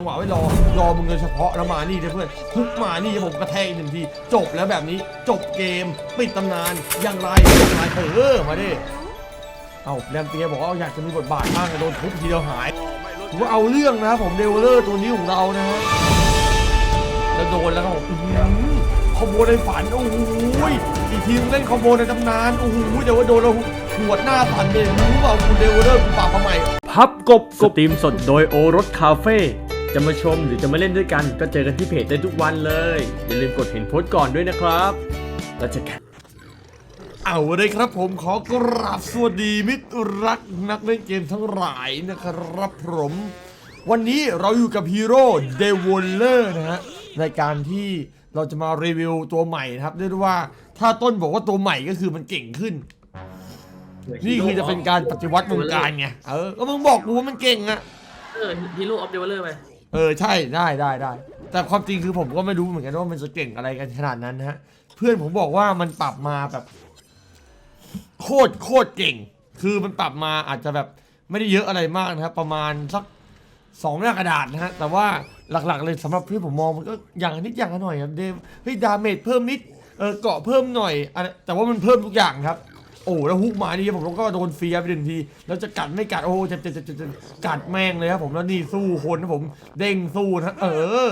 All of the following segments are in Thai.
จังหวะไว้รอรอมึงโดยเฉพาะแล้วมานี่เลยเพื่อนทุกมานี่ผมกระแทกอีกหนึ่งทีจบแล้วแบบนี้จบเกมปิดตำนานอย่างไรอย่างไรเออมาดิเอาแรมเปียบอกว่าอยากจะมีบทบาทบ้างแต่โดนทุบทีเดียวหายถือว่าเอาเรื่องนะครับผมเดวเลอร์ตัวนี้ของเรานะฮะแล้วโดนแล้วครับผมอื้อหือคอมโบในฝันโอ้โหอีกทีมเล่นคอมโบในตำนานโอ้โหเดี๋ยวว่าโดนเราหัวดหน้าสั่นเลยรู้เปล่าคุณเดวเลอร์คุณปราบทำไมพับกบสตรีมสดโดยโอรสคาเฟ่ จะมาชมหรือจะมาเล่นด้วยกัน ก็เจอกันที่เพจได้ทุกวันเลย อย่าลืมกดเห็นโพสต์ก่อนด้วยนะครับแล้วเจอกันเอาเลยครับผมขอกราบสวัสดีมิตรรักนักเล่นเกมทั้งหลายนะครับผมวันนี้เราอยู่กับฮีโร่เดวลเลอร์นะฮะในการที่เราจะมารีวิวตัวใหม่นะครับเรียกได้ว่าถ้าต้นบอกว่าตัวใหม่ก็คือมันเก่งขึ้น นี่คือจะเป็นการปฏิวัติวงการไงเออก็มึงบอกกูว่ามันเก่งอะเออฮีโร่ออฟเดเวลเลอร์ไป เออใช่ได้ได้ได้ แต่ความจริงคือผมก็ไม่รู้เหมือนกันว่ามันจะเก่งอะไรกันขนาดนั้นนะฮะ เพื่อนผมบอกว่ามันปรับมาแบบโคตรโคตรเก่ง คือมันปรับมาอาจจะแบบไม่ได้เยอะอะไรมากนะครับ ประมาณสักสองหน้ากระดาษนะฮะ แต่ว่าหลักๆเลยสำหรับที่ผมมองมันก็อย่างนิดอย่างหน่อยครับเดมเฮ้ยดาเมจเพิ่มนิดเออเกาะเพิ่มหน่อยอะไรแต่ว่ามันเพิ่มทุกอย่างครับ อ้แล้วฮุกมานี่ผมก็โดนเฟียไปหนึ่งที แล้วจะกัดไม่กัดโอ้เจ็บเจ็บเจ็บเจ็บกัดแม่งเลยครับผมแล้วนี่สู้คนนะผมเด้งสู้นะเออ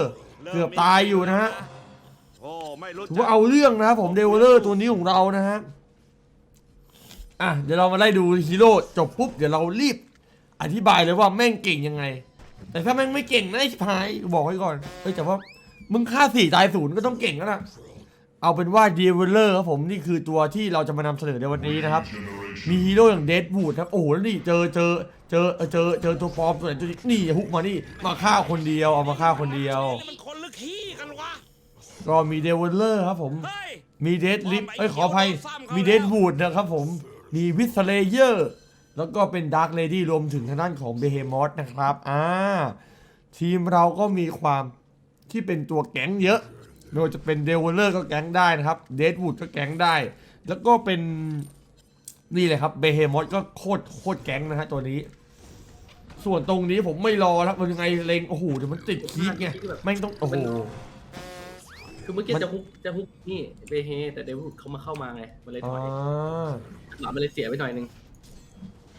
เกือบตายอยู่นะฮะถือว่าเอาเรื่องนะครับผมเดวเลอร์ตัวนี้ของเรานะฮะอะเดี๋ยวเรามาไล่ดูฮีโร่จบปุ๊บเดี๋ยวเรารีบอธิบายเลยว่าแม่งเก่งยังไง แต่ถ้าแม่งไม่เก่งนะไอ้ชิบหายบอกไว้ก่อนเฮ้ยแต่ว่ามึงฆ่าสี่ตายศูนย์ก็ต้องเก่งแล้วนะ เอาเป็นว่าเดวเลอร์ครับผมนี่คือตัวที่เราจะมานำเสนอในวันนี้นะครับ มีฮีโร่อย่างเดดบูดครับ โอ้โหแล้วนี่เจอเจอเจอเออเจอเจอตัวปลอมตัวไหนตัวนี้นี่ฮุกมานี่มาฆ่าคนเดียวเอามาฆ่าคนเดียวนี่มันคนหรือขี้กันวะก็มีเดวเลอร์ครับผมเฮ้ยมีเดดลิฟเอ้ยขออภัยมีเดดวูดนะครับผมมีวิสเลเยอร์แล้วก็เป็นดาร์ l เลดี้รวมถึงทางด้านของเบเฮมอสนะครับอ่าทีมเราก็มีความที่เป็นตัวแก๊งเยอะ ไม่ว่าจะเป็นเดวเลอร์ก็แก๊งได้นะครับเดดวูดก็แก๊งได้ แล้วก็เป็นนี่เลยครับเบเฮมอสก็โคตรโคตรแก๊งนะฮะตัวนี้ ส่วนตรงนี้ผมไม่รอแล้วมันยังไงเลงโอ้โหเดี๋ยวมันติดคีกไงแม่งต้องโอ้โหคือเมื่อกี้มันจะฮุกจะฮุกนี่เบเฮแต่เดวิดเขามาเข้ามาไงมันเลยถอ่อยาหลับมันเลยเสียไปหน่อยนึง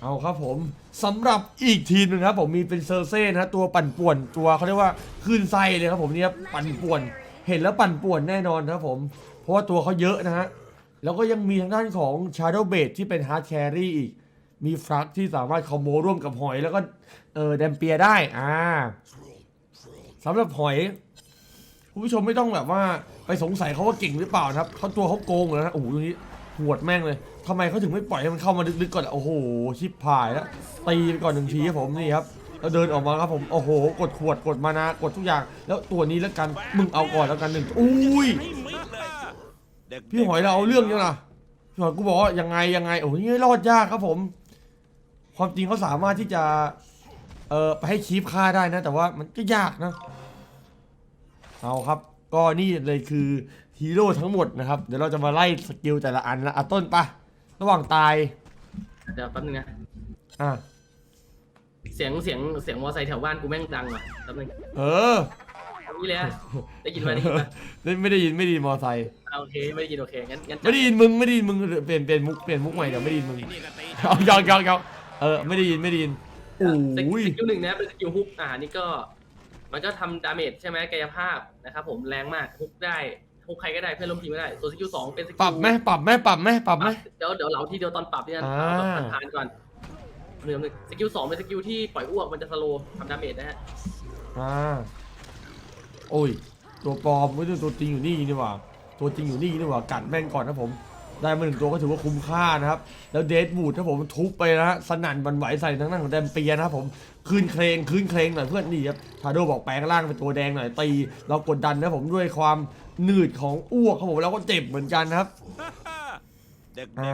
เอาครับผมสำหรับอีกทีมหนึ่งครับผมมีเป็นเซอร์เซ่นะฮะตัวปั่นป่วนตัวเขาเรียกว่าคลื่นไส้เลยครับผมเนี่ยปั่นป่วน เห็นแล้วปั่นป่วนแน่นอนครับผม เพราะว่าตัวเขาเยอะนะฮะ แล้วก็ยังมีทางด้านของ Shadow b a d ที่เป็น Hard Carry อีก มีฟรักที่สามารถคอมโบร่วมกับหอยแล้วก็เออแดมเปียได้ อ่าสำหรับหอยคุณผู้ชมไม่ต้องแบบว่าไปสงสัยเขาว่าเก่งหรือเปล่านะครับเขาตัวเขาโกงเลยนะโอ้โหตรงนี้หวดแม่งเลยทำไมเขาถึงไม่ปล่อยให้มันเข้ามาลึกๆก่อนโอ้โหชิบพายแล้วตีไปก่อนหนึ่งทีครับผมนี่ครับ แล้วเดินออกมาครับผมโอ้โห กดขวดกดมานากดทุกอย่าง แล้วตัวนี้แล้วกันมึงเอาก่อนแล้วกันหนึ่งอุ้ยไม่มิดเลยเด็กพี่หอยเราเอาเรื่องยังนะพี่หอยกูบอกว่ายังไงยังไงโอ้ยนี่รอดยากครับผม ความจริงเขาสามารถที่จะเออไปให้คีปฆ่าได้นะ แต่ว่ามันก็ยากนะ เอาครับก็นี่เลยคือฮีโร่ทั้งหมดนะครับ เดี๋ยวเราจะมาไล่สกิลแต่ละอันละอะต้นปะระหว่างตายเดี๋ยวแป๊บนึงนะอะ เสียงเสียงเสียงมอไซค์แถวบ้านกูแม่งดังว่ะแป๊บนึงเออนี่เลยอะได้ยินไหมได้ยินไหมไม่ได้ยินไม่ได้ยินมอไซค์อ่าโอเคไม่ได้ยินโอเคงั้นงั้นไม่ได้ยินมึงไม่ได้ยินมึงเปลี่ยนเปลี่ยนมุกเปลี่ยนมุกใหม่เดี๋ยวไม่ได้ยินมึงนี่ก็ตีเอายาวยาวยาวเออไม่ได้ยินไม่ได้ยินโอ้สยกิลหนึ่งนะเป็นสกิลฮุกอ่านี่ก็ มันก็ทำดาเมจใช่ไหมกายภาพนะครับผมแรงมากฮุกได้ฮุกใครก็ได้เพื่อนร่วมทีมก็ได้ส่วนสกิลสองเป็นสกิลปรับไหมปรับไหมปรับไหมปรับไหมเดี๋ยวเดี๋ยวเหลาทีเดียวตอนปรับเนี่ยอ่าเอาแบบผ่านๆก่อน หนึ่งหนึ่งสกิลสองเป็นสกิลที่ปล่อยอ้วกมันจะสโลว์ทำดาเมจนะฮะอ่าโอ้ย ตัวปลอมไม่ใช่ตัวจริงอยู่นี่นี่หว่า ตัวจริงอยู่นี่นี่หว่า กัดแม่งก่อนนะผม ได้มาหนึ่งตัวก็ถือว่าคุ้มค่านะครับ แล้วเดดบูดถ้าผมทุบไปนะฮะ สนั่นบันไหวใส่ทั้งนั้นของแดมเปียนะครับผม คืนเคลงคืนเคลงหน่อยเพื่อนนี่ครับ ทาโดบอกแปลงร่างเป็นตัวแดงหน่อยตี เรากดดันนะผมด้วยความหนืดของอ้วกครับผมแล้วก็เจ็บเหมือนกันนะครับ เด็กอ่า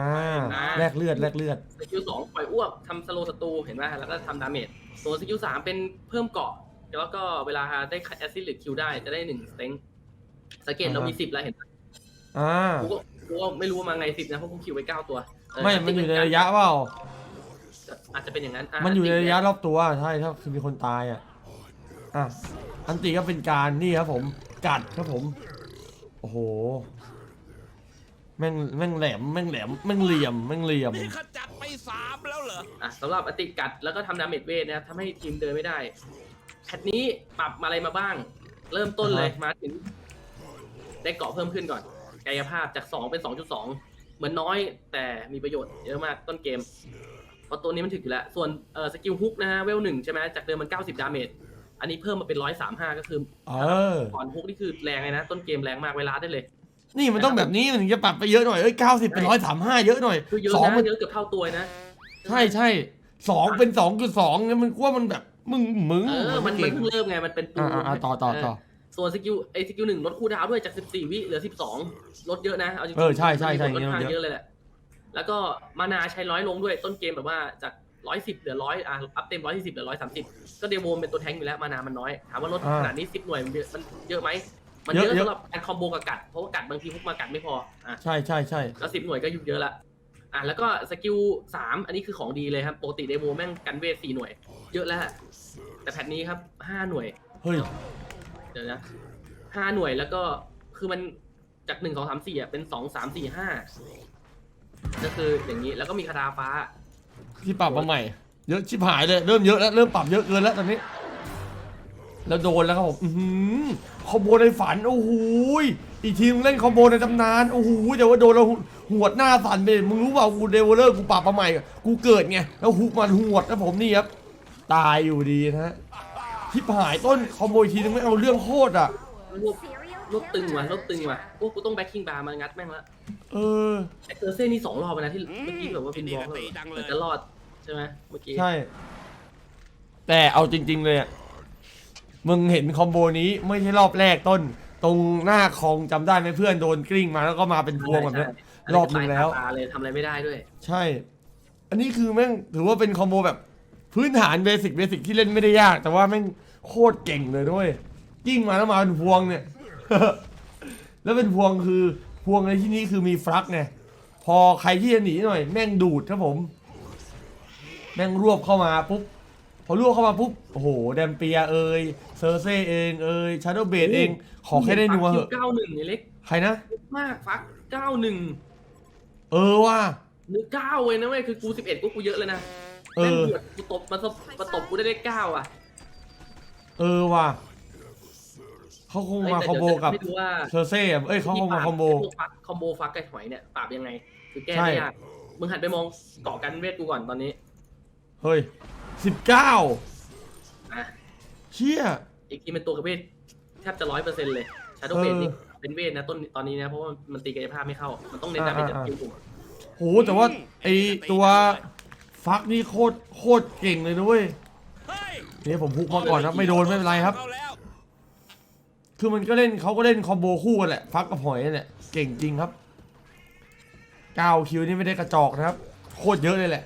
แลกเลือดแลกเลือด สกิลสองปล่อยอ้วกทำสโลว์ศัตรูเห็นไหมแล้วก็ทำดาเมจส่วนสกิลสามเป็นเพิ่มเกาะแล้วก็เวลาได้แอซิดหรือคิวได้จะได้หนึ่งสเต็งสังเกตเรามีสิบแล้วเห็นไหมอ่า กูก็กูก็ไม่รู้ว่ามาไงสิบนะเพราะกูคิวไว้เก้าตัวเไม่ มันอยู่ในระยะเปล่า อาจจะเป็นอย่างนั้นมันอยู่ในระยะรอบตัว ใช่ถ้าคือมีคนตายอะ อะ อันตีก็เป็นการนี่ครับผม กัดครับผม โอ้โห แม่งแม่งแหลมแม่งแหลมแม่งเหลี่ยมแม่งเหลี่ยม นี่ขจัดไปสามแล้วเหรอ อะสำหรับอติกัดแล้วก็ทำดาเมจเวทนะครับทำให้ทีมเดินไม่ได้แพทนี้ปรับอะไรมาบ้าง เริ่มต้นเลยอ่าฮะ มาถึง ได้เกาะเพิ่มขึ้นก่อน กายภาพจาก 2 เป็น 2.2 เหมือนน้อยแต่มีประโยชน์เยอะมากต้นเกม เพราะตัวนี้มันถึกอยู่แล้ว ส่วนเอ่อสกิลฮุกนะฮะเวลหนึ่งใช่ไหมจากเดิมมัน 90 ดาเมจอันนี้เพิ่มมาเป็น 135 ก็คือเออก่อนฮุกนี่คือแรงเลยนะ ต้นเกมแรงมากเวลาได้เลย นี่มันต้องแบบนี้มันถึงจะปรับไปเยอะหน่อยเอ้ยเก้าสิบเป็นร้อยสามห้าเยอะหน่อยคือเยอะสองมันะนเยอะเกือบเท่าตัวนะใช่ใช่สองเป็นสองจุดสองเนี่ยมันกว่ามันแบบมึงมึงเออมันเก่มันงเพิ่งเริ่มไงมันเป็นปูอ่าอ่าต่อต่อต่อเส่วนสกิลไอสกิลหนึ่งลดคูลดาวน์ด้วยจาก14วิเหลือ12ลดเยอะนะเอาจริงๆเออใช่ใช่ใช่ลดค่อนข้างเยอะเยอะเลยแหละแล้วก็มานาใช้ร้อยลงด้วยต้นเกมแบบว่าจาก110เหลือ100อะอัพเต็ม140เหลือ130ก็เดโวเป็นตัวแทงค์อยู่แล้วมานามันน้อยถามว่าลดขนาดนี้10หน่วยมันเยอะมั นเยอะไหมมันเยอะ สำหรับการคอมโบกับกัด เพราะว่ากัดบางทีพวกมากัดไม่พออะใช่ใช่ใช่แล้วสิบหน่วยก็ยุ่งเยอะละอะแล้วก็สกิลสามอันนี้คือของดีเลยครับปกติเดโวแม่งกันเวทสี่หน่วย เยอะแล้วแต่แพทนี้ครับห้าหน่วย เฮ้ยเดี๋ยวนะห้าหน่วยแล้วก็คือมันจากหนึ่งสองสามสี่อะเป็นสองสามสี่ห้าก็คืออย่างนี้แล้วก็มีคาถาฟ้า ที่ปรับมาใหม่ เยอะชิบหายเลยเริ่มเยอะแล้วเริ่มปรับเยอะเกินแล้วตอนนี้ แล้วโดนแล้วครับผมอื้อหือคอมโบในฝัน โอ้โหยอีกทีมงเล่นคอมโบในตำนาน โอ้โหยแต่ว่าโดนเราหวดหน้าสั่นไปมึงรู้เปล่ากูเดเวลเลอร์กูปรับมาใหม่ กูเกิดไง แล้วฮุกมันหวดนะผมนี่ครับ ตายอยู่ดีนะฮะชิบหายต้นคอมโบอีกทีนึงไม่เอาเรื่องโคตรอะรวบรวบตึงว่ะรวบตึงว่ะพวกกูต้องแบ็คคิงบาร์มางัดแม่งละเออไอเซอร์เซ่นี่สองรอบไปนะที่เมื่อกี้แบบว่าเป็นบอลตีดังเลยจะรอดใช่ไหมเมื่อกี้ใช่ แต่เอาจริง ๆเลยอะ มึงเห็นคอมโบนี้ไม่ใช่รอบแรกต้น ตรงหน้าคองจำได้ไหมเพื่อนโดนกลิ้งมาแล้วก็มาเป็นพวงแบบเนี้ยใช่รอบนึงแล้วตาเลยทำอะไรไม่ได้ด้วย ใช่ อันนี้คือแม่งถือว่าเป็นคอมโบแบบ พื้นฐานเบสิกเบสิกที่เล่นไม่ได้ยาก แต่ว่าแม่งโคตรเก่งเลยด้วยกิ้งมาแล้วมาเป็นพวงเนี่ย แล้วเป็นพวงคือพวงในที่นี้คือมีฟลักไงพอใครที่จะหนีหน่อย แม่งดูดครับผม แม่งรวบเข้ามาปุ๊บ พอรวบเข้ามาปุ๊บ โอ้โห แดมเปียเอยเซอร์เซเองเอยชาร์โดเบดเอง ขอแค่ได้นัวเหอะเก้าหนึ่งเล็ก ใครนะ มากฟักเก้าหนึ่งเออว่านึกเก้าเลยนะเว้ยคือกูสิบเอ็ดกูกูเยอะเลยนะเอแม่งอเดือดกูตบมาตบมาตบกูได้ได้เก้าอะ เออว่ะเขาคงมาคอมโบกับไม่รู้ว่าเซอร์เซ่อะเอ้ยเขาคงมาคอมโบไพวกฟักคอมโบฟักกับหอยเนี่ยปราบยังไง คือแก้ใช่ไม่ยากมึงหันไปมองเกาะกันเวทกูก่อนตอนนี้ เฮ้ย สิบเก้าอะเชี่ย อีกทีเป็นตัวกับเวทแทบจะร้อยเปอร์เซ็นต์เลย ชาร์โดเวทเออนี่เป็นเวทนะต้นตอนนี้นะ เพราะว่ามันตีกายภาพไม่เข้า มันต้องเน้นดาเมจจากอ่า คิวผมโหแต่ว่าไอตัวฟักนี่โคตรโคตรเก่งเลยนะเว้ยเฮ้ยนี่ผมพุกมาก่อนนะไม่โดนไม่เป็นไรครับเข้าแล้วคือมันก็เล่นเขาก็เล่นคอมโบคู่กันแหละฟักกับหอยนั่นแหละเก่งจริงครับ9คิวนี่ไม่ได้กระจอกนะครับ โคตรเยอะเลยแหละ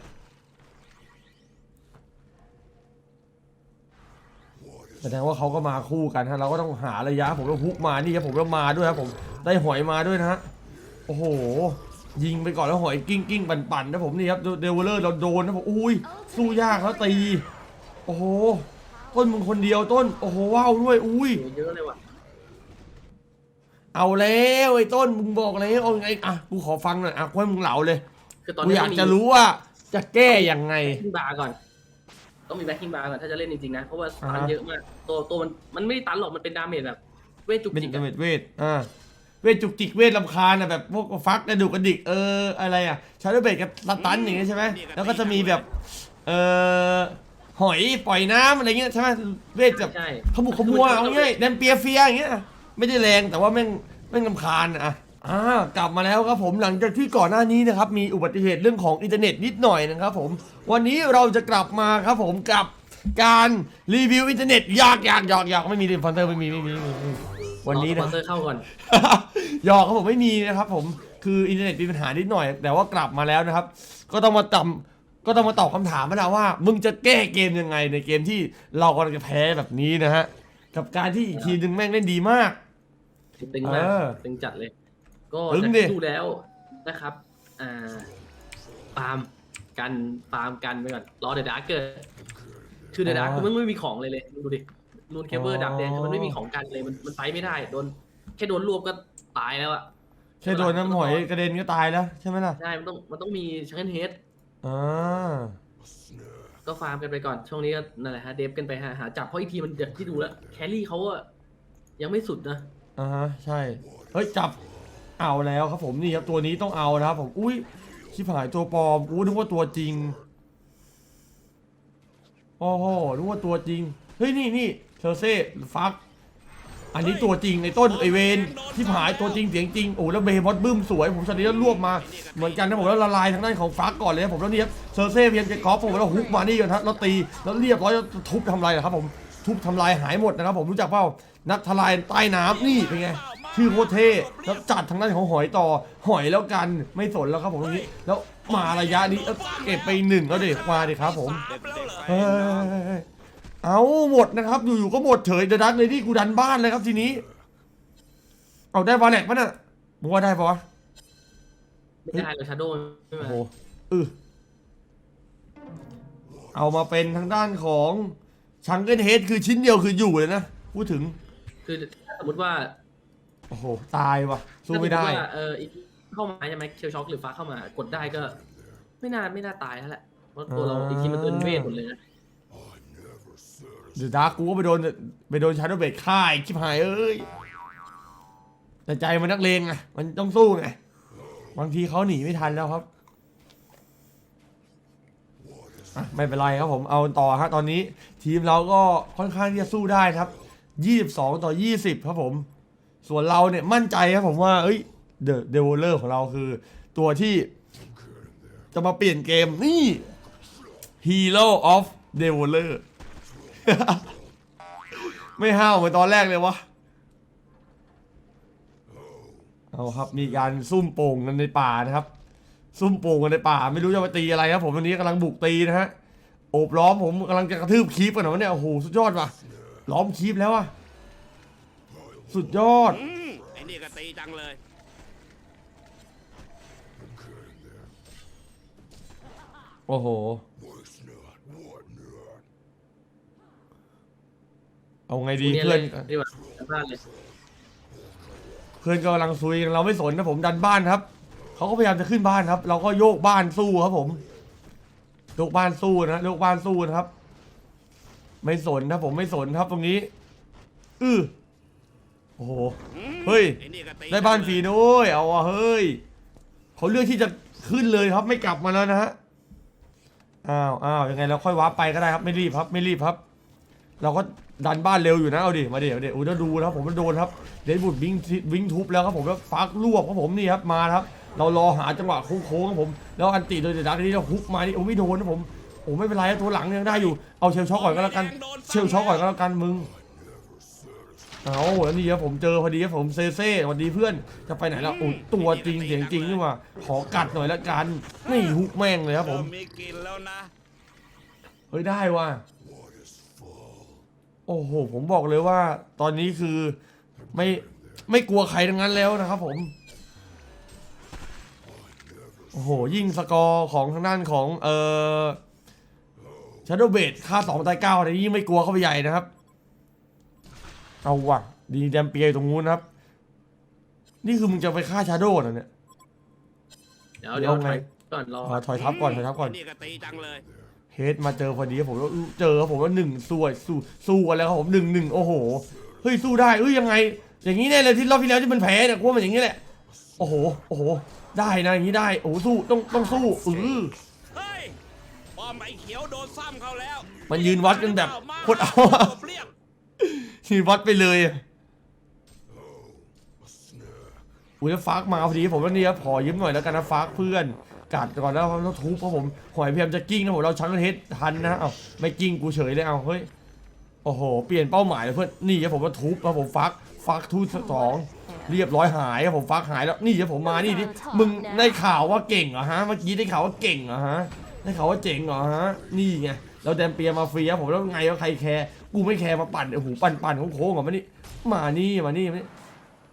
แสดงว่าเขาก็มาคู่กันฮะเราก็ต้องหาระยะผมแล้วฮุกมานี่ครับผมแล้วมาด้วยครับผมได้หอยมาด้วยนะฮะโอ้โห ยิงไปก่อนแล้วหอยกิ้งกิ้งปั่นปั่นนะผมนี่ครับเดวเลอร์เราโดนนะผมอุ้ยสู้ยากแล้วตี โอ้โห ต้นมึงคนเดียวต้น โอ้โหว้าวด้วยอุ้ยโหเยอะเลยว่ะเอาแล้วไอ้ต้นมึงบอกแล้วเอาไงอะกูขอฟังหน่อยอะค่อยมึงเหลาเลยคือตอนกูนี้อยากจะรู้ว่าจะแก้ยังไงแบ็คกิ้งบาร์ก่อน ต้องมีแบ็คกิ้งบาร์ก่อนถ้าจะเล่นจริงๆนะ เพราะว่าตันอ่าฮะเยอะมาก ตัวตัวมันมันไม่ได้ตันหรอก มันเป็นดาเมจแบบ เวทจุกเป็นจิกเวอะทเวทอ่าเวทจุกจิกเวทลำคาญอะแบบพวกฟักกระดูกกระดิกเอออะไรอะชาร์ลเบตกับสตันอย่างเงี้ยใช่ไหมแล้วก็จะมีแบบเออหอยปล่อยน้ำอะไรเงี้ยใช่ไหมเวทแบบใช่ขมุกขมัวเอาง่ายแดมเปียเฟียอย่างเงี้ยไม่ได้แรงแต่ว่าแม่งแม่งลำคาญอะ อ่ากลับมาแล้วครับผมหลังจากที่ก่อนหน้านี้นะครับมีอุบัติเหตุเรื่องของอินเทอร์เน็ตนิดหน่อยนะครับผมวันนี้เราจะกลับมาครับผมกับการรีวิวอินเทอร์เน็ตอยากอยากอยากอยากไม่มีดิฟอนเตอร์ไม่มีไม่มีไม่มีวันนี้รอนะ สปอนเซอร์เข้าก่อน หยอกครับผมไม่มีนะครับผมคืออินเทอร์เน็ตมีปัญหานิดหน่อย แต่ว่ากลับมาแล้วนะครับ ก็ต้องมาตำก็ต้องมาตอบคำถามมาแล้วว่า มึงจะแก้เกมยังไงในเกมที่เรากำลังจะแพ้แบบนี้นะฮะกับการที่อีกทีมหนึ่งแม่งเล่นดีมากตึงมากเออ ตึงจัดเลย ก็ตึงจากดิ ที่ดูแล้วนะครับอ่าฟาร์มกันฟาร์มกันไปก่อนรอเดอะดาร์กเกิดคือเดอะดาร์กกูไม่ไม่มีของเลยเลยดูดิรูนเคเบิลอ๋อดับแดงคือมันไม่มีของกันเลยมันมันไฟไม่ได้โดนแค่โดนรวบก็ตายแล้วอะ แค่โดนน้ำหอยกระเด็นก็ตายแล้วใช่ไหมล่ะใช่ มันต้อง มันต้องมีชังเกิลเฮด อ่าก็ฟาร์มกันไปก่อน ช่วงนี้ก็นั่นแหละฮะ เดฟกันไปหาหาจับ เพราะอีกทีมันเดือดที่ดูแล้ว แครี่เขาอะยังไม่สุดนะ อ่าฮะใช่ เฮ้ยจับ เอาแล้วครับผมนี่ครับตัวนี้ต้องเอานะครับผมอุ้ยชิบหายตัวปลอมอู้นึกว่าตัวจริงโอ้โหนึกว่าตัวจริงเฮ้ยนี่นี่เชอร์เซ่ฟักอันนี้ตัวจริงไอ้ต้นไอเวนที่หายตัวจริงเสียงจริงโอ้แล้วเบย์มอสบึ้มสวยผมตอนนี้แล้วรวบมาเหมือนกันนะผมแล้วละลายทางด้านของฟักก่อนเลยนะผมแล้วนี่ครับเชอร์เซ่พยายามจะกอล์ฟผมแล้วฮุกมานี่กันครับแล้วตีแล้วเรียบร้อยแล้วทุบทำลายครับผมทุบทำลายหายหมดนะครับผมรู้จักเปล่านักทลายใต้น้ำนี่เป็นไง ชื่อโคตรเท่แล้วจัดทางด้านของหอยต่อหอยแล้วกันไม่สนแล้วครับผมตรงนี้ แล้วมาระยะนี้เอ้าเก็บไปหนึ่งแล้วเด็กมาดิครับผมเอเฮ้ยเอาหมดนะครับอยู่ๆก็หมดเฉยเดอะดักเลยที่กูดันบ้านเลยครับทีนี้ เอาได้บาแลกปะน่ะมึงว่าได้ปะวะไม่ได้เลยชาโดว์ไม่โอ้โหเออเอามาเป็นทางด้านของชังเกิลเฮดคือชิ้นเดียวคืออยู่เลยนะพูดถึง คือถ้าสมมติว่า โอ้โห ตายว่ะ สู้ไม่ได้ ถ้าสติว่าเอออีกเข้ามาใช่ไหมเชลช็อคหรือฟ้าเข้ามากดได้ก็ ไม่น่าไม่น่าตายแล้วแหละเพราะตัวเราอ่า อีกทีมันตัวเวทหมดเลยนะเดอะดาร์กกูก็ไปโดนไปโดนชาร์โดเบดฆ่าอีกชิบหายเอ้ย แต่ใจมันนักเลงไงมันต้องสู้ไง บางทีเขาหนีไม่ทันแล้วครับอะไม่เป็นไรครับผมเอาต่อฮะตอนนี้ ทีมเราก็ค่อนข้างที่จะสู้ได้ครับ 22 ต่อ 20 ครับผม ส่วนเราเนี่ยมั่นใจครับผมว่าเอ้ยเดอะเดวเลอร์ของเราคือ ตัวที่จะมาเปลี่ยนเกมนี่ Hero of d e v o l e r ไม่ห้าวเหมือนตอนแรกเลยวะ เอาครับมีการซุ่มโป่งกันในป่านะครับ ซุ่มโป่งกันในป่า ไม่รู้จะมาตีอะไรครับ ผมวันนี้กำลังบุกตีนะฮะ โอบล้อมผมกำลังจะกระทืบคีปกันหน่อเนี่ยโอ้โหสุดยอดว่ะล้อมคีปแล้วอะ สุดยอด อืมไอ้นี่ก็ตีจังเลย โอ้โห เอาไงดีเนี่ยเพื่เลอนยดีกว่าพลาดเลยเพื่อนก็กำลังซุยกันเราไม่สนนะผมดันบ้านครับ เขาก็พยายามจะขึ้นบ้านครับ เราก็โยกบ้านสู้ครับผม โยกบ้านสู้นะโยกบ้านสู้นะครับ ไม่สนนะผมไม่สนครับตรงนี้ อือ โอ้โห เฮ้ย ได้บ้านฟรีด้วย เอาอะเฮ้ย เขาเลือกที่จะขึ้นเลยครับ ไม่กลับมาแล้วนะฮะ อ้าวอ้าวยังไงเราค่อยวาร์ปไปก็ได้ครับ ไม่รีบครับ ไม่รีบครับ เราก็ดันบ้านเร็วอยู่นะ เอาดิ มาดิเอาดิอุ้ยแล้วดูนะครับผมมันโดนครับ เดนบุดวิ่งวิ่งทุบแล้วครับผมแล้วฟักรวบครับผมนี่ครับ มาครับ เรารอหาจังหวะโค้งๆครับผม แล้วอันติโดยเดดักนี่เราฮุกมานี่โอ้ไม่โดนนะผม โอ้ไม่เป็นไรตัวหลังยังได้อยู่ เอาเชลช็อกก่อนก็แล้วกัน เชลช็อกก่อนก็แล้วกันมึง เอาแล้วนี่ครับผมเจอพอดีครับผมเซเซ่สวัสดีเพื่อนจะไปไหนแล้วโอ้ยตัวจริงเสียงจริงนี่หว่าขอกัดหน่อยละกันนี่ฮุกแม่งเลยครับผมเริ่มีกินแล้วนะเฮ้ยได้ว่ะโอ้โหผมบอกเลยว่า ตอนนี้คือไม่ไม่กลัวใครทั้งนั้นแล้วนะครับผมโอ้โหยิ่งสกอร์ของทางด้านของเอ่อชาร์โดเบดค่าสองตายเก้าอะไรยิ่งไม่กลัวเข้าไปใหญ่นะครับ เอาว่ะ ดีแดมเปียอยู่ตรงนู้นนะครับ นี่คือมึงจะไปฆ่าชาโดว์เหรอเนี่ย เดี๋ยวเดี๋ยวเอาไงถอยก่อนรออ่าถอยทับก่อนถอยทับก่อนไนี่ก็ตีจังเลย เฮดมาเจอพอดีผมแล้วเจอผมว่าหนึ่งสู้สู้สู้กันแล้วครับผมหนึ่งหนึ่งโอ้โหเฮ้ยสู้ได้เอ้ยยังไง อย่างนี้แน่เลยที่รอบที่แล้วที่มันแพ้เนี่ยกูว่ามันอย่างนี้แหละโอ้โหโอ้โหได้นะอย่างนี้ได้โอ้โหสู้ต้องต้องสู้อือเฮ้ยป้อมไอ้เขียวโดนซ้ำเขาแล้วมันยืนวัดกันแบบโคตรเอาอะจบเรียบที วัดไปเลยอุ้ยฟักมาพอดีผมว่านี่ครับขอยืมหน่อยแล้วกันนะฟักเพื่อนกัดก่อนแล้วเราทุบเพราะผมหอยพยายามจะกิ้งนะผมเราชังเฮดทันนะเอาไม่กิ้งกูเฉยเลยเอาเฮ้ยโอ้โหเปลี่ยนเป้าหมายเลยเพื่อนนี่ครับผมว่าทุบครับผมฟักฟักทุบสองเรียบร้อยหายครับผมฟักหายแล้วนี่ครับผมมานี่ดิมึงได้ข่าวว่าเก่งเหรอฮะเมื่อกี้ได้ข่าวว่าเก่งเหรอฮะได้ข่าวว่าเจ๋งเหรอฮะนี่ไง เราแดมเปียมาฟรีครับผมแล้วไงว่าใครแคร์กูไม่แคร์มาปั่นโอ้โหปั่นปั่นโค้งๆออกมานี่มานี่มานี่มานี่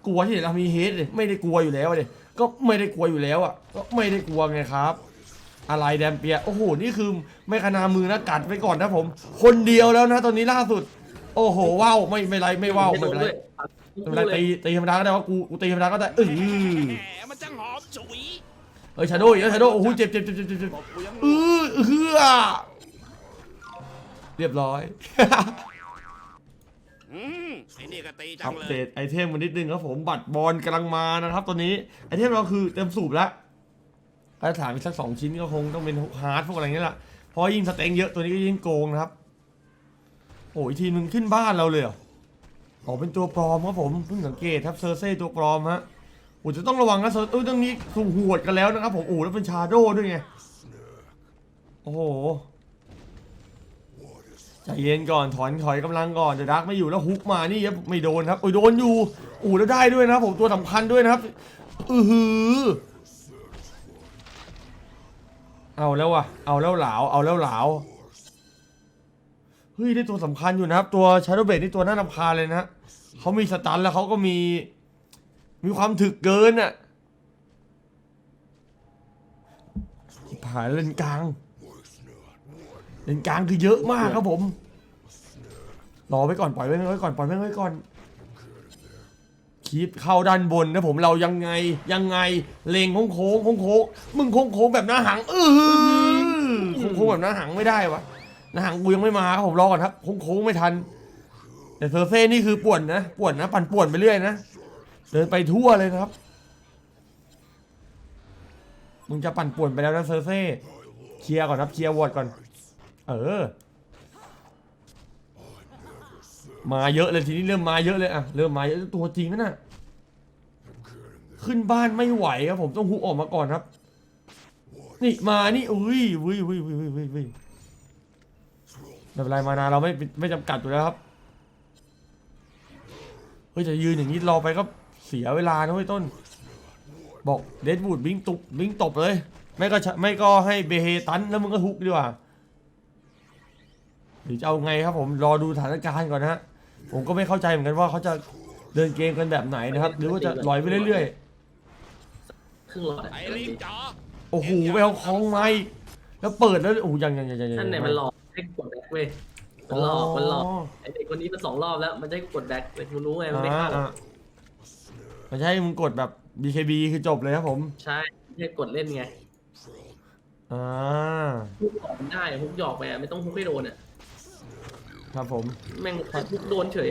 กลัวที่ไหนเรามีเฮดเลยไม่ได้กลัวอยู่แล้วเลยก็ไม่ได้กลัวอยู่แล้วอะก็ไม่ได้กลัวไงครับ อะไรแดมเปียโอ้โหนี่คือไม่ขนามือนะกัดไปก่อนนะผม คนเดียวแล้วนะตอนนี้ล่าสุด โอ้โหว้าวไม่ไม่ไรไม่ว้าวไม่เป็นไรด้วยไม่เป็นไรตีตีธรรมดาก็ได้ว่ากูกูตีธรรมดาก็ได้เออแหมมันจังหอมฉุยเอ้ยชาโดว์อีกแล้วชาโดว์โอ้โหเจ็บเจ็บเจ็บเจ็บเจ็บเจ็บเออเออ เรียบร้อย อืมไอ้นี่ก็ตีจัอังปเลเดย ตไอเทมกันนิดนึงครับผมบัตรบอลกำลังมานะครับตอนนี้ไอเทมเราคือเต็มสูบแล้วถ้าถามอีกสักสองชิ้นก็คงต้องเป็นฮาร์ดพวกอะไรเงี้ยแหละเพราะยิ่งสเต็งเยอะตัวนี้ก็ยิ่งโกงนะครับ โอ้ยทีมหนึงขึ้นบ้านเราเลยเหรออ๋อเป็นตัวปลอมครับผมเพิ่งสังเกตครับเซอร์เซ่ตัวปลอมฮะโอ้จะต้องระวังนะเซอร์เอ้ยตรงนี้ถูกหวดกันแล้วนะครับผมโอ้แล้วเป็นชาโดว์ด้วยไงโอ้โห ใจเย็นก่อนถอนถอยกำลังก่อนเดอะดักไม่อยู่แล้วฮุกมานี่ครับไม่โดนครับโอ้ยโดนอยู่โอ้แล้วได้ด้วยนะครับผมตัวสำคัญด้วยนะครับอือหือเอาแล้ววะเอาแล้วเหลาเอาแล้วเหลาเฮ้ยได้ตัวสำคัญอยู่นะครับ ตัวชาร์โดเบดนี่ตัวน่ารำคาญเลยนะเขามีสตันแล้วเขาก็มี มีความถึกเกินอะผ่านเลนกลาง เลนกลางคือเยอะมากครับผมรอไว้ก่อนปล่อยไว้ไว้ก่อนปล่อยไว้ไว้ก่อนคีบเข้าด้านบนนะผมเรายังไงยังไงเลงโค้งโค้งโค้งโค้งมึงโค้งโค้งแบบหน้าหังเออโค้งโค้งแบบหน้าหังไม่ได้วะนะหางกูยังไม่มาครับผมรอก่อนครับโค้งๆไม่ทัน แต่เซอร์เซ่นี่คือป่วนนะป่วนนะปั่นป่วนไปเรื่อยนะเดินไปทั่วเลยนะครับ มึงจะปั่นป่วนไปแล้วนะเซอร์เซ่เคลียร์ก่อนครับเคลียร์วอร์ดก่อน เออ มาเยอะเลยทีนี้เริ่มมาเยอะเลยอะเริ่มมาเยอะตัวจริงนะน่ะขึ้นบ้านไม่ไหวครับผมต้องฮุกออกมาก่อนครับ นี่มานี่อุ้ยอุ้ยอุ้ยอุ้ยอุ้ยอุ้ยไม่เป็นไรมานาเราไม่ไม่จำกัดอยู่แล้วครับเฮ้ยจะยืนอย่างนี้รอไปก็เสียเวลานะเว้ยต้น บอกเดดบูดบิงตุบบิงตบเลย ไม่ก็ไม่ก็ให้เบเฮตันแล้วมึงก็ฮุกดีกว่า หรือจะเอาไงครับผมรอดูสถานการณ์ก่อนนะฮะผมก็ไม่เข้าใจเหมือนกันว่าเขาจะเดินเกมกันแบบไหนนะครับ หรือว่าจะลอยไปเรื่อยครึ่งหลอดอะไอ้ลิงจ๋อๆ โอ้โหไปเอาของไม้แล้วเปิดแล้วโอ้โหยังยังยังยังยังนั่นเนี่ยมันหลอกให้กดแบ็คเว้ยมันหลอกมันหลอกไอเด็กคนนี้มันสองรอบแล้วมันจะให้กูกดแบ็คเลยกูรู้ไงมันไม่เข้าอ่าไม่ใช่มึงกดแบบ BKB คือจบเลยครับผมใช่ไม่ใช่กดเล่นไงอ่า ฮุกหยอกมันได้ฮุกหยอกไปอะไม่ต้องฮุกให้โดนอะ ครับผมแม่งฮุกโดนเฉย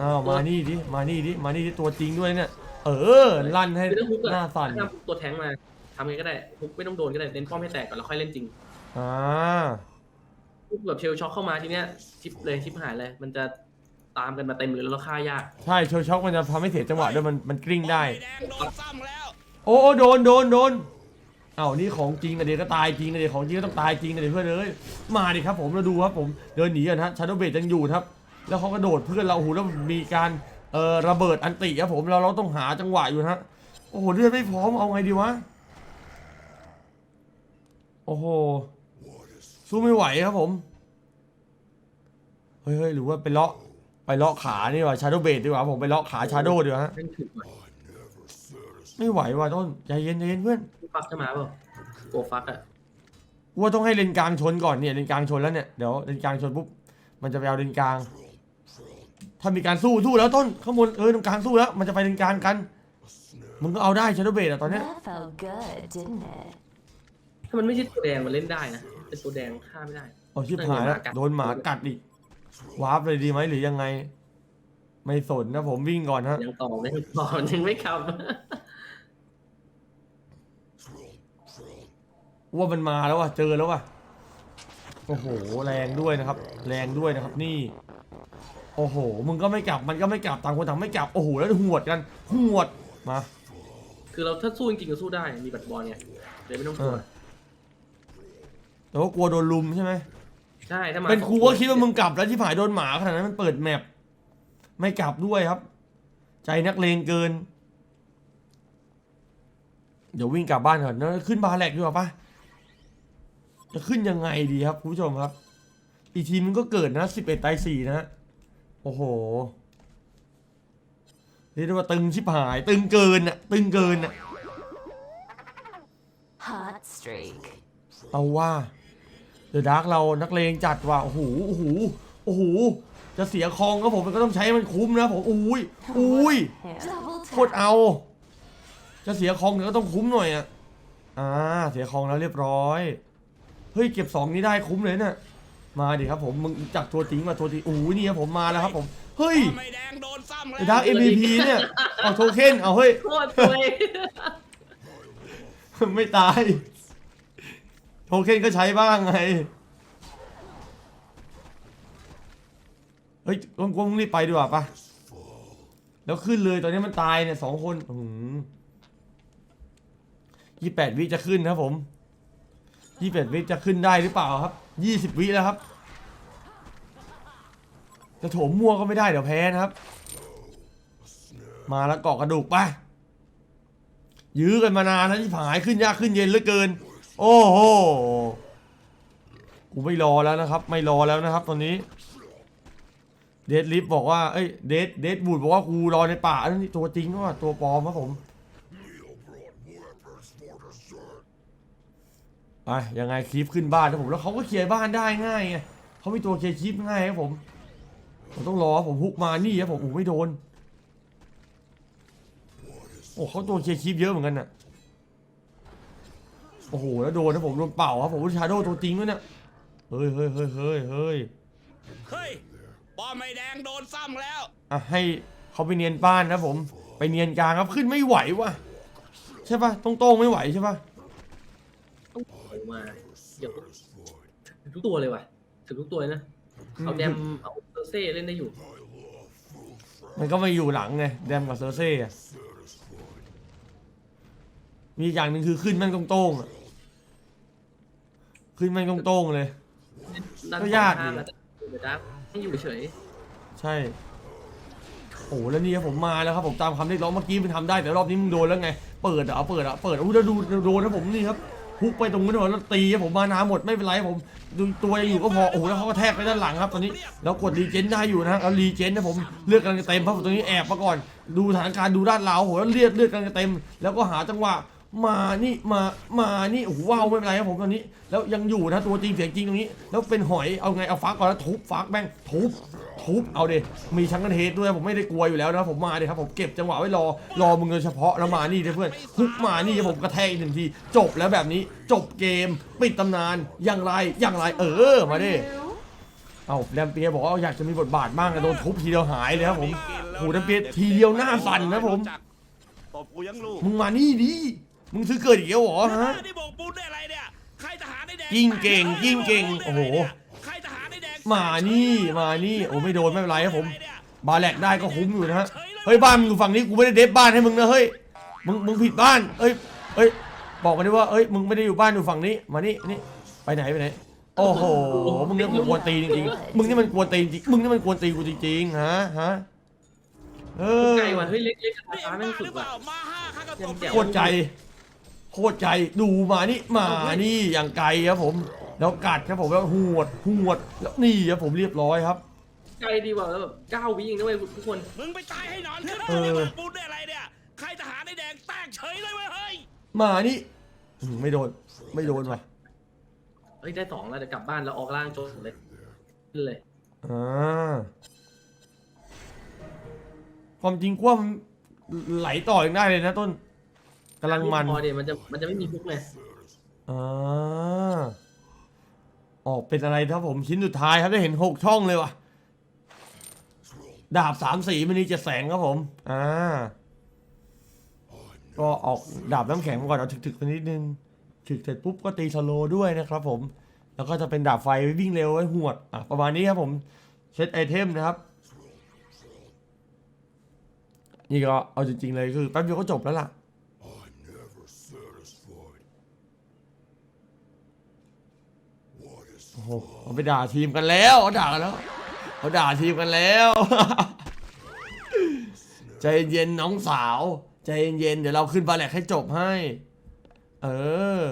อ้าวมานี่ดิมานี่ดิมานี่ดิตัวจริงด้วยเนี่ยเออลั่นให้ไม่ต้องฮุกอะหน้าสั่นถ้าตัวแทงมาทำไงก็ได้ฮุกไม่ต้องโดนก็ได้เน้นป้อมให้แตกก่อนแล้วค่อยเล่นจริงอ่าฮุกแบบเชลช็อกเข้ามาทีเนี้ยชิปเลยชิปหายเลย มันจะตามกันมาเต็มเลยแล้วเราฆ่ายากใช่โชว์ช็อกมันจะทำให้เสียจังหวะด้วยมันมันกลิ้งได้ไอ้แดงโดนซ้ำแล้วโอ้โอ้โดนโดนโดน เอานี่ของจริงอะเดี๋ยวก็ตายจริงอะเดี๋ยวของจริงก็ต้องตายจริงอะเดี๋ยวเพื่อนเอ้ยมาดิครับผมเราดูครับผมเดินหนีกันฮะชาร์โดเบตยังอยู่ครับ แล้วเขากระโดดเพื่อนเราโอ้โหแล้วมีการเอ่อระเบิดอันติครับผมเราเราต้องหาจังหวะอยู่นะฮะโอ้โหเลือดไม่พร้อมเอาไงดีวะโอ้โหสู้ไม่ไหวครับผมเฮ้ยหรือว่าไปเลาะไปเลาะขานี่ว่าชาร์โดเบตดีกว่าผมไปเลาะขาชาโดดีกว่าฮะไม่ไหวว่ะต้นใจเย็นใจเย็นเพื่อน ฟักจะมาเปล่าโกฟักอะว่าต้องให้เลนกลางชนก่อนเนี่ยเลนกลางชนแล้วเนี่ยเดี๋ยวเลนกลางชนปุ๊บมันจะไปเอาเลนกลาง ถ้ามีการสู้สู้แล้วต้นข้างบนเออตรงกลางสู้แล้ว มันจะไปเลนกลางกันมึงก็เอาได้ชาร์โดเบตอะตอนเนี้ย That felt good, didn't it? ถ้ามันไม่ใช่ตัวแดงมันเล่นได้นะเป็นตัวแดงฆ่าไม่ได้ โอ้ชิบหายแล้วโดนหมากัดอีกวาร์ปเลยดีไหมหรือยังไง ไม่สนนะผมวิ่งก่อนฮะ ยังต่อไม่ต่อยังไม่ขับ ว่ามันมาแล้วว่ะเจอแล้วว่ะโอ้โหแรงด้วยนะครับ แรงด้วยนะครับ นี่ โอ้โห มึงก็ไม่กลับมันก็ไม่กลับต่างคนต่างไม่กลับโอ้โหแล้วหวดกันหวดมาคือเราถ้าสู้จริงๆก็สู้ได้มีบัตรบอลไงเลยไม่ต้องกลัวเออแต่ว่ากลัวโดนลุมใช่ไหมใช่ถ้ามาเป็นสองครูก็คิดว่ามึงกลับแล้วที่ผายโดนหมาขนาดนั้นมันเปิดแมปไม่กลับด้วยครับ ใจนักเลงเกิน เดี๋ยววิ่งกลับบ้านก่อนแล้วขึ้นบาร์แลกดีกว่าปะ จะขึ้นยังไงดีครับคุณผู้ชมครับ อีกทีมมันก็เกิดนะสิบเอ็ดตายสี่นะฮะโอ้โหเรียกได้ว่าตึงชิบหาย ตึงเกินอะตึงเกินอะ Hot streak. เอาว่าเดอะดาร์กเรานักเลงจัดว่ะโอ้โหโอ้โหโอ้โหจะเสียคลองครับผมมันก็ต้องใช้ให้มันคุ้มนะผมอุ้ยอุ้ย Yeah. Double โคตร tap. เอา จะเสียคลองเดี๋ยวก็ต้องคุ้มหน่อยอะอ่า เสียคลองแล้วเรียบร้อย เฮ้ยเก็บสองนี้ได้คุ้มเลยเนี่ยมาดิครับผมมึงจากตัวจริงมาตัวจริงอู้ยนี่ครับผมมาแล้วครับผมเฮ้ยป้อมไอ้แดงโดนซ้ำแล้ไอ้วดัก MVP เนี่ยเอาโทเค็นเอาเฮ้ย โคตรสวย ไม่ตาย โทเค็นก็ใช้บ้างไง เฮ้ยกงกงรีบไปดีกว่าปะแล้วขึ้นเลยตอนนี้มันตายเนี่ยสองคนยี่แปดวิจะขึ้นนะครับผม ยี่แปดวิจะขึ้นได้หรือเปล่าครับยี่สิบวิแล้วครับ จะโถมมั่วก็ไม่ได้เดี๋ยวแพ้นะครับ มาแล้วเกาะกระดูกไป ยื้อกันมานานแล้วที่ผายขึ้นยากขึ้นเย็นเหลือเกิน โอ้โหกูไม่รอแล้วนะครับ ไม่รอแล้วนะครับ ตอนนี้เดดลิฟบอกว่า เอ้ย เดดเดดบูดบอกว่ากูรอในป่าอันนี้ตัวจริงว่าตัวปลอมครับผม ไปยังไงคลิปขึ้นบ้านนะผมแล้วเขาก็เคลียร์บ้านได้ง่ายไงเขามีตัวเคลียร์คลิปง่ายครับผมผมต้องรอผมฮุกมานี่ครับผมโอ้ไม่โดนโอ้เขาตัวเคลียร์คลิปเยอะเหมือนกันน่ะโอ้โหแล้วโดนนะผมโดนเป่าครับผมชาโดตัวจริงด้วยเนี่ยเฮ้ยเฮ้ยเฮ้ยเฮ้ยเฮ้ยเฮ้ยป้อมไอ้แดงโดนซ้ำแล้วอะให้เขาไปเนียนบ้านนะผม ไปเนียนกลางครับขึ้นไม่ไหวว่ะใช่ปะตรงโต้งๆไม่ไหวใช่ปะ ต้องปล่อยมาเดี๋ยวถึงทุกตัวเลยว่ะถึงทุกตัวเลยนะ เอาแดมเอาเซอร์เซ่เล่นได้อยู่ มันก็ไม่อยู่หลังไงแดมกับเซอร์เซ่อะมีอย่างหนึ่งคือขึ้นแม่งตรงๆอะขึ้นแม่งตรงๆเลยด้านก็สองยากข้างอยู่ แล้วแต่ดับให้อยู่เฉยใช่โอ้โหแล้วนี่ครับผมมาแล้วครับผมตามคำเรียกร้องเมื่อกี้มันทำได้แต่รอบนี้มึงโดนแล้วไง เปิดเหรอะเปิดเหรอะเปิดอู้แล้วดูโดนนะผมนี่ครับ ฮุกไปตรงนั้นแล้วตีผมมานาหมดไม่เป็นไรผมดูตัวยังอยู่ก็พอโอ้โหแล้วเขาก็แทกไปด้านหลังครับตอนนี้แล้วกดรีเจนได้อยู่นะแล้วรีเจนนะผมเลือดกำลังเต็มครับตรงนี้แอบมาก่อน ดูสถานการณ์ดูด้านเราโอ้โหแล้วเลือดเลือดกำลังเต็ม แล้วก็หาจังหวะ มานี่มามานี่โอ้โหว้าวไม่เป็นไรครับผมตอนนี้ แล้วยังอยู่นะตัวจริงเสียงจริงตรงนี้ แล้วเป็นหอยเอาไงเอาฟักก่อนแล้วทุบฟักแม่งทุบทุบเอาเดมีชังกันเทสด้วยผมไม่ได้กลัวอยู่แล้วนะผมมาเดครับผมเก็บจังหวะไว้รอรอมึงโดยเฉพาะแล้วมานี่เด้เพื่อนฮุกมานี่ผมกระแทกอีกหนึ่งทีจบแล้วแบบนี้จบเกม ปิดตำนานอย่างไรอย่างไรเออมาดิเอาแรมเปียบอกว่าอยากจะมีบทบาทบ้างแต่โดนทุบทีเดียวหายเลยครับผมโอ้โหแรมเปียทีเดียวหน้าสั่นนะผมตบกูยังลูกมึงมานี่ดิ มึงซื้อเกิดอีกแล้วเหรอฮะ นี่บอกปูนได้อะไรเนี่ยใครทหารไอ้แดงยิ่งเก่งยิ่งเก่งโอ้โห ใครทหารไอ้แดงมานี่มานี่โอ้ไม่โดนไม่เป็นไรครับผม บาแลกได้ก็คุ้มอยู่นะฮะเฮ้ยบ้านมึงอยู่ฝั่งนี้กูไม่ได้เดฟบ้านให้มึงนะเฮ้ยมึงมึงผิดบ้านเอ้ยเอ้ย บอกมาดิว่าเอ้ยมึงไม่ได้อยู่บ้านอยู่ฝั่งนี้มานี่นี่ไปไหนไปไหนโอ้โหมึงนี่มันกวนตีนจริงๆมึงนี่มันกวนตีนจริงมึงนี่มันกวนตีนกูจริงๆฮะฮะเออไกลว่ะเฮ้ยเล็กเล็กกระนี่ตาเอ็แม่งบ้าสุหดรือเปว่ะล่ามาห้าข้าก็ตบเจ๋วโคตรใจ โคตรใจดูมานี่มานี่อย่างไกลครับผม แล้วกัดครับผมแล้วหวดหวดแล้วนี่ครับผมเรียบร้อยครับไกลดีกว่าแล้วแบบเก้าวิเองนะเว้ยทุกคนมึงไปตายให้นอนขึ้นเออนี่บอกปูนได้อะไรเนี่ยใครทหารไอ้แดงแตกเฉยเลยเว้ยเฮ้ยมานี่อืมไม่โดนไม่โดนว่ะเฮ้ยได้สองแล้วเดี๋ยวกลับบ้านแล้วออกล่างจบเลยขึ้นเลยอ่าความจริงกว่ามันไหลต่อยังได้เลยนะต้น กำลังมัน พอเดี๋ยวมันจะมันจะไม่มีฮุกไงอ่าออกเป็นอะไรครับผมชิ้นสุดท้ายครับได้เห็นหกช่องเลยว่ะ ดาบสามสีมันนี่จะแสงครับผมอ่าก็ออกดาบน้ำแข็งมาก่อนเอาถึกๆไปนิดนึงถึกเสร็จปุ๊บก็ตีสโลว์ด้วยนะครับผม แล้วก็จะเป็นดาบไฟไว้วิ่งเร็วไว้หวดอะประมาณนี้ครับผมเซตไอเทมนะครับ นี่ก็เอาจริงๆเลยคือแป๊บเดียวก็จบแล้วล่ะ โอ้โหเอาไปด่าทีมกันแล้วเขาด่ากันแล้วเขาด่าทีมกันแล้ว ใจเย็นน้องสาว ใจเย็นๆเดี๋ยวเราขึ้นบาแลกให้จบให้ เออ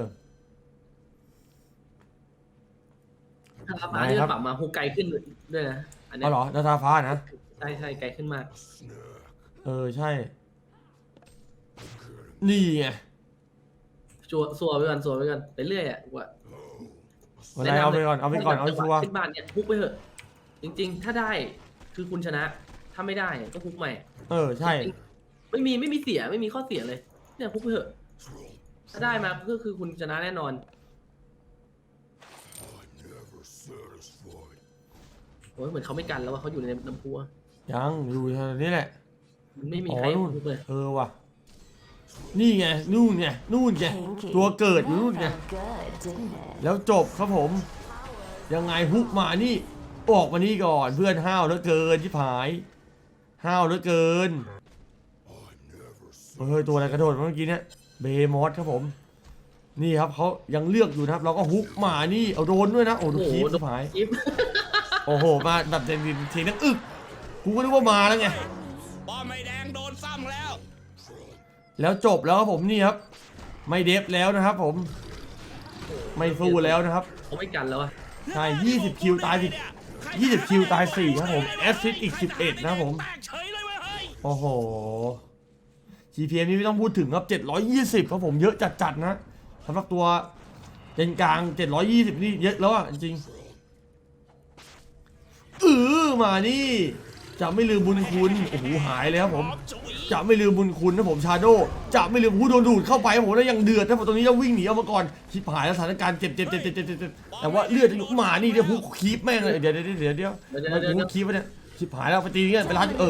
ถ้ารับมาที่ได้ครับปรับมาฮุกไกลขึ้นด้วยนะ อันเนี้เอายเหรอดาตาฟ้านะ ใช่ใช่ไกลขึ้นมากเออใช่ นี่ไง ชัวสัวไปก่อนสัวไปก่อนไปเรื่อยอะว่า อะไรเอาไปก่อนเอาไปก่อนเอาจังหชัววะร์ขึ้นบ้านเนี่ยฮุกไปเถอะจริง ๆ ถ้าได้คือคุณชนะ ถ้าไม่ได้ก็คุกใหม่เออใช่ไม่มีไม่มีเสียไม่มีข้อเสียเลย เนี่ยคุกไปเถอะถ้าได้มาก็คือคุณชนะแน่นอน โอ้ยเหมือนเขาไม่กันแล้วว่าเขาอยู่ในน้ำพุอะยังอยู่แถวนี้แหละมันไม่มีอ๋อใครนู่นคุกเลย เออว่ะ นี่ไงนู่นไงนู่นไง Pinky. ตัวเกิดอยู่ That นู่นไง felt good, didn't it? แล้วจบครับผม ยังไงฮุกมานี่ออกมานี่ก่อนเพื่อนห้าวเหลือเกินที่ผายห้าวเหลือเกินเฮ้ยตัวอะไรกระโดดเมื่อกี้เนี่ยเบมอสครับผม นี่ครับเขายังเลือกอยู่นะครับ เราก็ฮุกมานี่เอาโดนด้วยนะโอ้ดูโอ้โหคีบโดที่นผายอิฟโอ้โหมาแบบเต็มดินทีนังอึกกูก็นึกว่ามาแล้วไงป้อมไอ้แดงโดนซ้ำแล้ว แล้วจบแล้วครับผมนี่ครับ ไม่เดฟแล้วนะครับผม ไม่สู้แล้วนะครับเขาไม่กันแล้วอะใช่20 คิวตาย10 20 คิวตาย 4 ครับผมแอสซิสอีก 11 นะครับผมแตกเฉยเลยเว้ยเฮ้ยโอ้โห GPM นี่ไม่ต้องพูดถึงครับ 720 ครับผมเยอะจัดๆนะสำหรับตัวเจนกลาง 720 นี่เยอะแล้วอะจริงๆเออมานี่ จะไม่ลืมบุญคุณโอ้โหหายเลยครับผม จะไม่ลืมบุญคุณนะผมชาโดจะไม่ลืมผู้โดนดูดเข้าไปครับผมแล้วยังเดือดนะผมตรงนี้จะวิ่งหนีออกมาก่อนชิบหายแล้วสถานการณ์เจ็บเจ็บเจ็บเจ็บเจ็บเจ็บเจ็บแต่ว่าเลือดจะอยู่หมานี่เดี๋ยวผู้คีบแม่งเลยเดี๋ยวเดี๋ยวเดี๋ยวเดี๋ยวมันผู้คีบวะเนี่ยชิบหายแล้วไปตีเนี่ยไปร้านเอ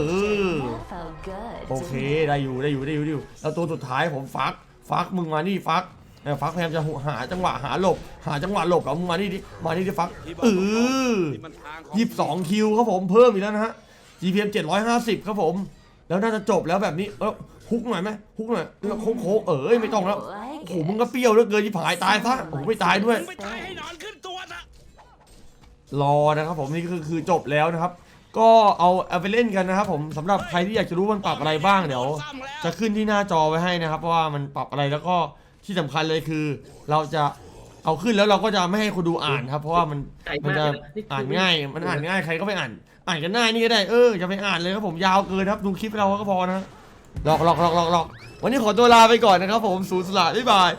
อ That felt good, โอเค didn't it? ได้อยู่ได้อยู่ได้อยู่ได้อยู่แล้วตัวสุดท้ายผมฟักฟักมึงมานี่ฟักเออฟักพยายามจะหาจังหวะหาหลบ หาจังหวะหลบกับมึงมานี่ดิมานี่ดิฟักเออนี่มันทางของยี่สิบสองคิวครับผมเพิ่มอีกแล้วนะฮะ GPM 750 ครับผม แล้วน่าจะจบแล้วแบบนี้ เออฮุกหน่อยไหมฮุกหน่อยแล้วโค้งโค้งเอ้ยไม่ต้องแล้วโอ้โหมึงก็เปรี้ยวเหลือเกินที่ผายตายซะโอ้โหไม่ตายด้วยมึงไปตายให้นอนขึ้นตัวซะรอนะครับผมนี่ก็คือคือจบแล้วนะครับ ก็เอาเอาไปเล่นกันนะครับผมสำหรับใครที่อยากจะรู้มันปรับอะไรบ้างเดี๋ยว จะขึ้นที่หน้าจอไว้ให้นะครับว่ามันปรับอะไรแล้วก็ที่สำคัญเลยคือ เราจะเอาขึ้นแล้วเราก็จะไม่ให้คนดูอ่านครับ เพราะว่ามันมันจะอ่านง่าย มันอ่านง่ายใครก็ไปอ่าน อ่านกันง่ายนี่ก็ได้เออจะไปอ่านเลยครับผมยาวเกินครับดูคลิปเราก็พอนะหลอกหลอกหลอกหลอกหลอกวันนี้ขอตัวลาไปก่อนนะครับผมสูนสละบ๊ายบาย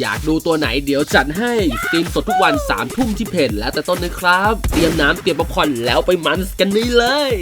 อยากดูตัวไหนเดี๋ยวจัดให้สตรีมสดทุกวัน3ามทุ่มที่เพจแล้วแต่ต้นนะครับ เตรียมน้ำเตรียมป๊อปคอร์นแล้วไปมันกันนี่เลย